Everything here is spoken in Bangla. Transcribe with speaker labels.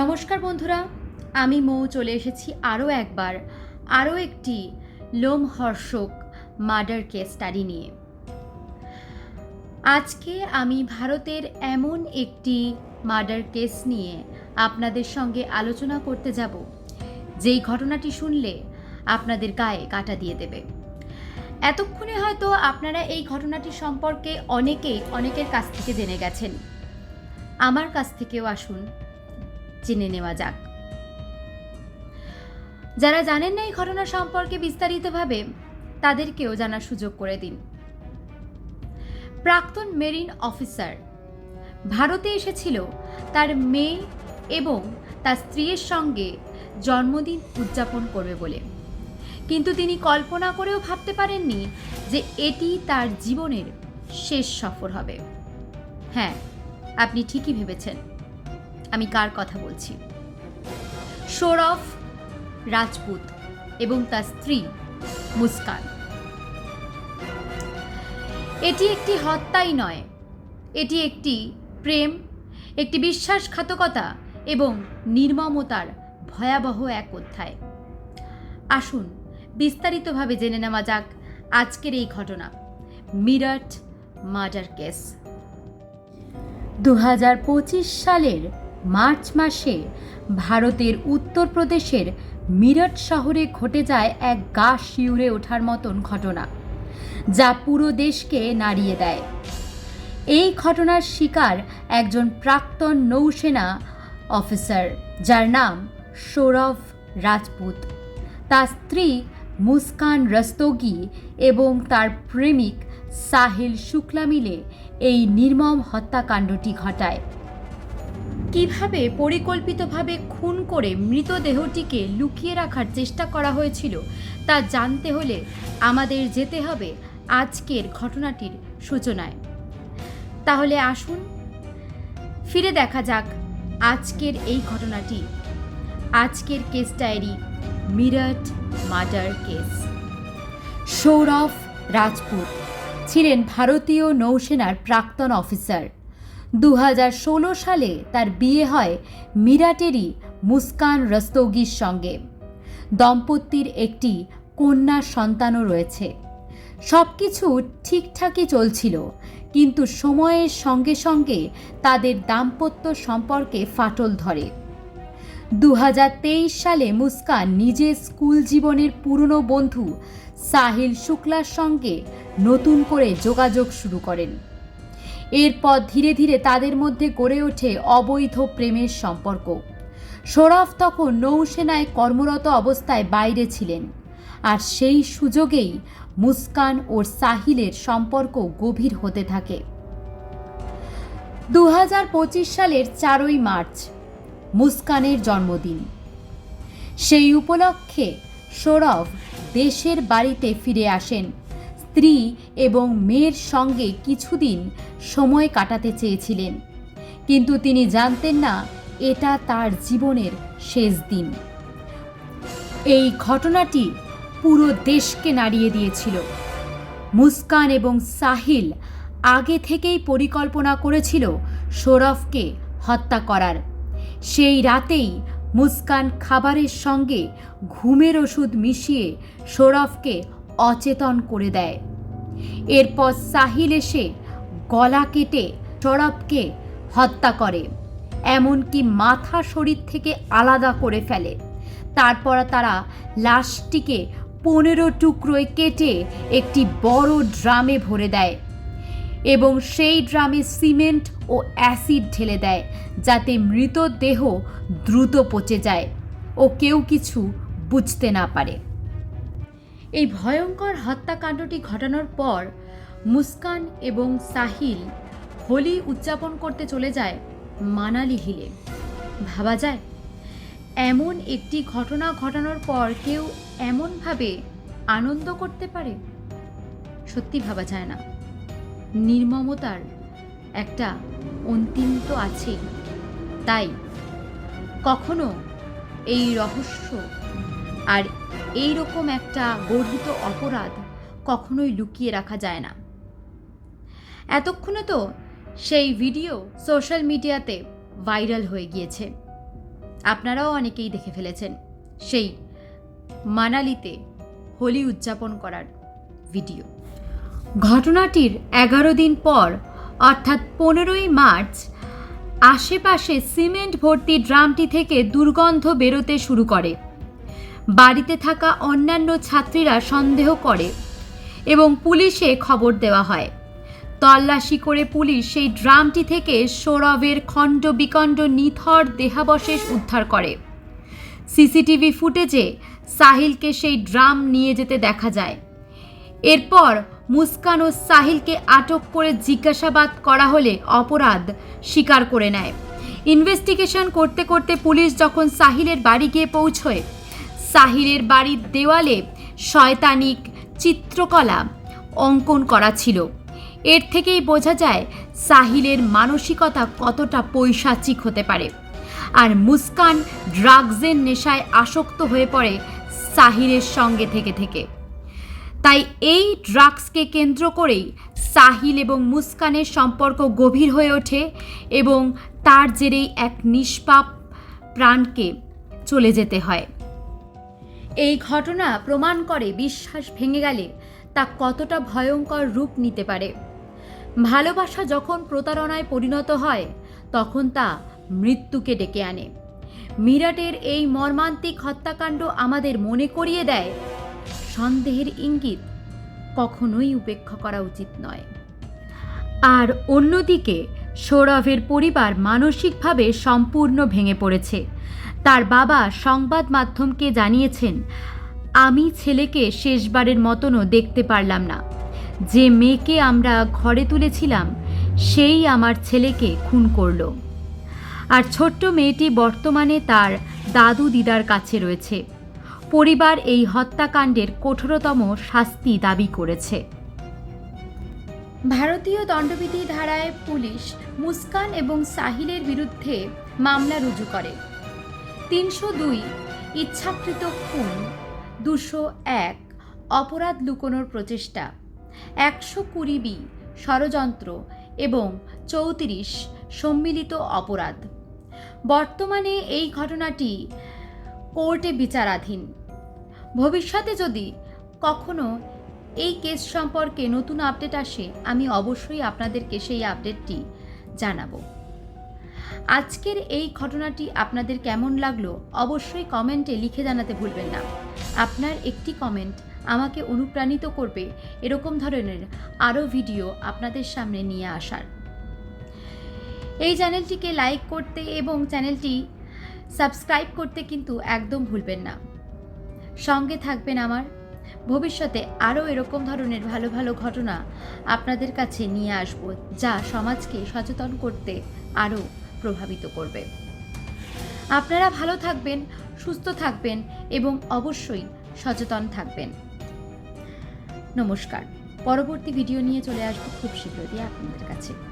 Speaker 1: নমস্কার বন্ধুরা, আমি মৌ চলে এসেছি আরও একবার, আরও একটি লোমহর্ষক মার্ডার কেস স্টাডি নিয়ে। আজকে আমি ভারতের এমন একটি মার্ডার কেস নিয়ে আপনাদের সঙ্গে আলোচনা করতে যাব, যেই ঘটনাটি শুনলে আপনাদের গায়ে কাটা দিয়ে দেবে। এতক্ষণে হয়তো আপনারা এই ঘটনাটি সম্পর্কে অনেকেই অনেকের কাছ থেকে জেনে গেছেন। আমার কাছ থেকেও আসুন জেনে নেওয়া যাক। যারা জানেন না এই ঘটনা সম্পর্কে বিস্তারিতভাবে, তাদেরকেও জানার সুযোগ করে দিন। প্রাক্তন মেরিন অফিসার ভারতে এসেছিল, তার মেয়ে এবং তার স্ত্রীর সঙ্গে জন্মদিন উদযাপন করবে বলে। কিন্তু তিনি কল্পনা করেও ভাবতে পারেননি যে এটি তার জীবনের শেষ সফর হবে। হ্যাঁ আপনি ঠিকই ভেবেছেন। আমি কার কথা বলছি? সৌরভ, রাজপুত এবং তার স্ত্রী মুস্কান। এটি একটি হত্যাই নয়। এটি একটি প্রেম, একটি বিশ্বাসঘাতকতা এবং নির্মমতার ভয়াবহ এক অধ্যায়। আসুন বিস্তারিতভাবে জেনে নেওয়া যাক আজকের এই ঘটনা, মিরাট মার্ডার কেস। দু হাজার পঁচিশ সালের মার্চ মাসে ভারতের উত্তরপ্রদেশের মিরট শহরে ঘটে যায় এক গা শিউরে ওঠার মতন ঘটনা, যা পুরো দেশকে নাড়িয়ে দেয়। এই ঘটনার শিকার একজন প্রাক্তন নৌসেনা অফিসার, যার নাম সৌরভ রাজপুত। তার স্ত্রী মুস্কান রস্তোগি এবং তার প্রেমিক সাহিল শুক্লা মিলে এই নির্মম হত্যাকাণ্ডটি ঘটায়। কীভাবে পরিকল্পিতভাবে খুন করে মৃতদেহটিকে লুকিয়ে রাখার চেষ্টা করা হয়েছিল, তা জানতে হলে আমাদের যেতে হবে আজকের ঘটনাটির সূচনায়। তাহলে আসুন, ফিরে দেখা যাক আজকের এই ঘটনাটি। আজকের case diary, Meerut murder case. Saurabh Rajput, ছিলেন ভারতীয় নৌসেনার প্রাক্তন অফিসার। দু হাজার ষোলো সালে তার বিয়ে হয় মিরাটেরই মুস্কান রস্তৌগির সঙ্গে। দম্পতির একটি কন্যা সন্তানও রয়েছে। সব কিছু ঠিকঠাকই চলছিল, কিন্তু সময়ের সঙ্গে সঙ্গে তাদের দাম্পত্য সম্পর্কে ফাটল ধরে। দু হাজার তেইশ সালে মুস্কান নিজের স্কুল জীবনের পুরনো বন্ধু সাহিল শুক্লার সঙ্গে নতুন করে যোগাযোগ শুরু করেন। এরপর ধীরে ধীরে তাদের মধ্যে গড়ে ওঠে অবৈধ প্রেমের সম্পর্ক। সৌরভ তখন নৌসেনায় কর্মরত অবস্থায় বাইরে ছিলেন আর সেই সুযোগেই মুস্কান ও সাহিলের সম্পর্ক গভীর হতে থাকে। দু হাজার পঁচিশ সালের চারই মার্চ, মুস্কানের জন্মদিন। সেই উপলক্ষে সৌরভ দেশের বাড়িতে ফিরে আসেন। স্ত্রী এবং মেয়ের সঙ্গে কিছুদিন সময় কাটাতে চেয়েছিলেন। কিন্তু তিনি জানতেন না, এটা তার জীবনের শেষ দিন। এই ঘটনাটি পুরো দেশকে নাড়িয়ে দিয়েছিল। মুস্কান এবং সাহিল আগে থেকেই পরিকল্পনা করেছিল সৌরভকে হত্যা করার। সেই রাতেই মুস্কান খাবারের সঙ্গে ঘুমের ওষুধ মিশিয়ে সৌরভকে অচেতন করে দেয়। এরপর সাহিল এসে গলা কেটে সৌরভকে হত্যা করে। এমনকি মাথা শরীর থেকে আলাদা করে ফেলে। তারপর তারা লাশটিকে পনেরো টুকরোয় কেটে একটি বড় ড্রামে ভরে দেয় এবং সেই ড্রামে সিমেন্ট ও অ্যাসিড ঢেলে দেয় যাতে মৃতদেহ দ্রুত পচে যায় ও কেউ কিছু বুঝতে না পারে। এই ভয়ঙ্কর হত্যাকাণ্ডটি ঘটানোর পর মুস্কান এবং সাহিল হোলি উদযাপন করতে চলে যায় মানালি হিলে। ভাবা যায়, এমন একটি ঘটনা ঘটানোর পর কেউ এমনভাবে আনন্দ করতে পারে? সত্যি ভাবা যায় না। নির্মমতার একটা অন্তিম তো আছেই তাই কখনো এই রহস্য আর এই রকম একটা গর্হিত অপরাধ কখনোই লুকিয়ে রাখা যায় না। এতক্ষণে তো সেই ভিডিও সোশ্যাল মিডিয়াতে ভাইরাল হয়ে গিয়েছে। আপনারাও অনেকেই দেখে ফেলেছেন সেই মানালিতে হোলি উদযাপন করার ভিডিও। ঘটনাটির এগারো দিন পর, অর্থাৎ পনেরোই মার্চ, আশেপাশে সিমেন্ট ভর্তি ড্রামটি থেকে দুর্গন্ধ বেরোতে শুরু করে। বাড়িতে থাকা অন্যান্য ছাত্রীরা সন্দেহ করে এবং পুলিশে খবর দেওয়া হয়। তল্লাশি করে পুলিশ সেই ড্রামটি থেকে সৌরভের খণ্ড বিকণ্ড নিথর দেহাবশেষ উদ্ধার করে। সিসিটিভি ফুটেজে সাহিলকে সেই ড্রাম নিয়ে যেতে দেখা যায়। এরপর মুস্কান ও সাহিলকে আটক করে জিজ্ঞাসাবাদ করা হলে অপরাধ স্বীকার করে নেয়। ইনভেস্টিগেশন করতে করতে পুলিশ যখন সাহিলের বাড়ি গিয়ে পৌঁছয় সাহিলের বাড়ির দেওয়ালে শয়তানিক চিত্রকলা অঙ্কন করা ছিল। এর থেকেই বোঝা যায় সাহিলের মানসিকতা কতটা পৈশাচিক হতে পারে। আর মুস্কান ড্রাগসের নেশায় আসক্ত হয়ে পড়ে সাহিলের সঙ্গে থেকে থেকে। তাই এই ড্রাগসকে কেন্দ্র করেই সাহিল এবং মুস্কানের সম্পর্ক গভীর হয়ে ওঠে এবং তার জেরেই এক নিষ্পাপ প্রাণকে চলে যেতে হয়। এই ঘটনা প্রমাণ করে বিশ্বাস ভেঙে গেলে তা কতটা ভয়ঙ্কর রূপ নিতে পারে। ভালোবাসা যখন প্রতারণায় পরিণত হয়, তখন তা মৃত্যুকে ডেকে আনে। মিরাটের এই মর্মান্তিক হত্যাকাণ্ড আমাদের মনে করিয়ে দেয়, সন্দেহের ইঙ্গিত কখনোই উপেক্ষা করা উচিত নয়। আর অন্যদিকে, সৌরভের পরিবার মানসিকভাবে সম্পূর্ণ ভেঙে পড়েছে। তার বাবা সংবাদ মাধ্যমকে জানিয়েছেন, আমি ছেলেকে শেষবারের মতনও দেখতে পারলাম না। যে মেয়েকে আমরা ঘরে তুলেছিলাম, সেই আমার ছেলেকে খুন করল। আর ছোট্ট মেয়েটি বর্তমানে তার দাদু দিদার কাছে রয়েছে। পরিবার এই হত্যাকাণ্ডের কঠোরতম শাস্তি দাবি করেছে। ভারতীয় দণ্ডবিধি ধারায় পুলিশ মুস্কান এবং সাহিলের বিরুদ্ধে মামলা রুজু করে। তিনশো দুই ইচ্ছাকৃত খুন, দুশো এক অপরাধ লুকোনোর প্রচেষ্টা, একশো কুড়ি বি ষড়যন্ত্র এবং চৌত্রিশ সম্মিলিত অপরাধ। বর্তমানে এই ঘটনাটি কোর্টে বিচারাধীন। ভবিষ্যতে যদি কখনো এই কেস সম্পর্কে নতুন আপডেট আসে, আমি অবশ্যই আপনাদেরকে সেই আপডেটটি জানাব। আজকের এই ঘটনাটি আপনাদের কেমন লাগল অবশ্যই কমেন্টে লিখে জানাতে ভুলবেন না। আপনার একটি কমেন্ট আমাকে অনুপ্রাণিত করবে এরকম ধরনের আরও ভিডিও আপনাদের সামনে নিয়ে আসার। এই চ্যানেলটিকে লাইক করতে এবং চ্যানেলটি সাবস্ক্রাইব করতে কিন্তু একদম ভুলবেন না। সঙ্গে থাকবেন আমার। ভবিষ্যতে আরও এরকম ধরনের ভালো ভালো ঘটনা আপনাদের কাছে নিয়ে আসব, যা সমাজকে সচেতন করতে আরও প্রভাবিত করবে। আপনারা ভালো থাকবেন, সুস্থ থাকবেন এবং অবশ্যই সচেতন থাকবেন। নমস্কার। পরবর্তী ভিডিও নিয়ে চলে আসব খুব শীঘ্রই আপনাদের কাছে।